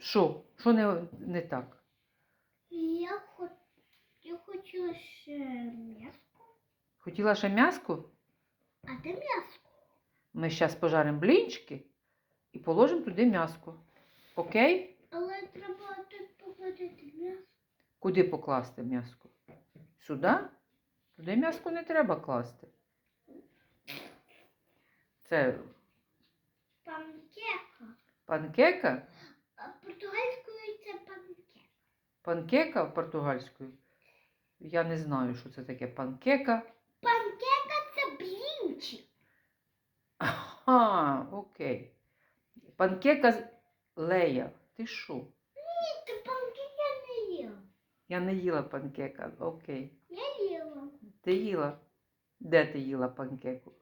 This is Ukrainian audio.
Що? Що не, не так? Я, хо... я хотіла ще м'яско. Хотіла ще м'яско? А де м'яско? Ми зараз пожаримо блінчики і положимо туди м'яско. Окей? Але треба тут покладати м'ясо. Куди покласти м'яско? Сюди? Туди м'яско не треба класти. Це Панкека. панкека? А португальською це панкека. Панкека португальською. Я не знаю, що це таке панкека. Панкека це блінчик. Ага, окей. Панкека Лея. Ти що? Ні, ти панкека не їла. Я не їла панкека. Окей. Я їла. Ти їла? Де ти їла панкеку?